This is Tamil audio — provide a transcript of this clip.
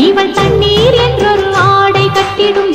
இவள் தண்ணீர் என்றொரு ஆடை கட்டிடும்